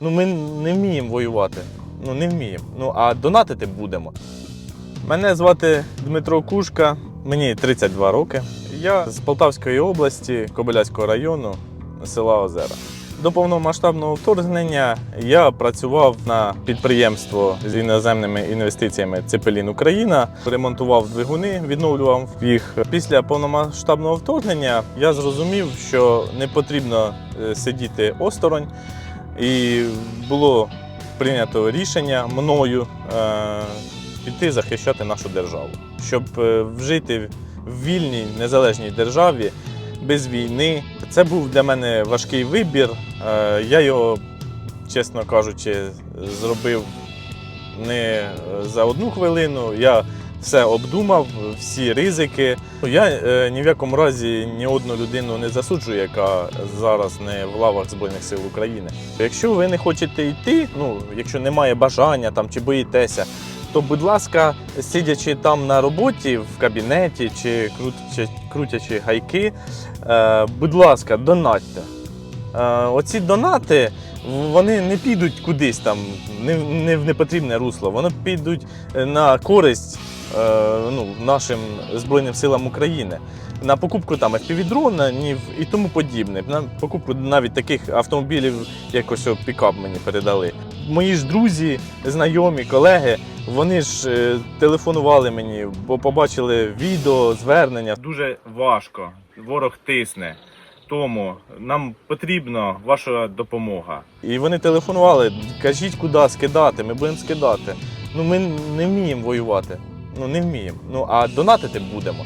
Ну ми не вміємо воювати. Ну не вміємо. Ну а донатити будемо. Мене звати Дмитро Кушка, мені 32 роки. Я з Полтавської області, Кобиляцького району, села Озера. До повномасштабного вторгнення я працював на підприємство з іноземними інвестиціями Цепелін Україна, ремонтував двигуни, відновлював їх. Після повномасштабного вторгнення я зрозумів, що не потрібно е, сидіти осторонь, і було прийнято рішення мною е, піти захищати нашу державу, щоб е, вжити в вільній незалежній державі без війни. Це був для мене важкий вибір. Е, Я його, чесно кажучи, зробив не за одну хвилину. Я все обдумав, всі ризики. Я е, ні в якому разі ні одну людину не засуджую, яка зараз не в лавах Збройних сил України. Якщо ви не хочете йти, ну якщо немає бажання там чи боїтеся, то будь ласка, сидячи там на роботі в кабінеті чи крутячи, крутячи гайки, е, будь ласка, донатьте. Е, оці донати вони не підуть кудись там, не, в непотрібне русло, вони підуть на користь ну, нашим Збройним силам України. На покупку там FPV-дронів і тому подібне. На покупку навіть таких автомобілів, як ось пікап мені передали. Мої ж друзі, знайомі, колеги, вони ж е, телефонували мені, бо побачили відео, звернення. Дуже важко. Ворог тисне. Тому нам потрібна ваша допомога. І вони телефонували, кажіть, куди скидати, ми будемо скидати. Ну ми не вміємо воювати. Ну не вміємо. Ну а донатити будемо.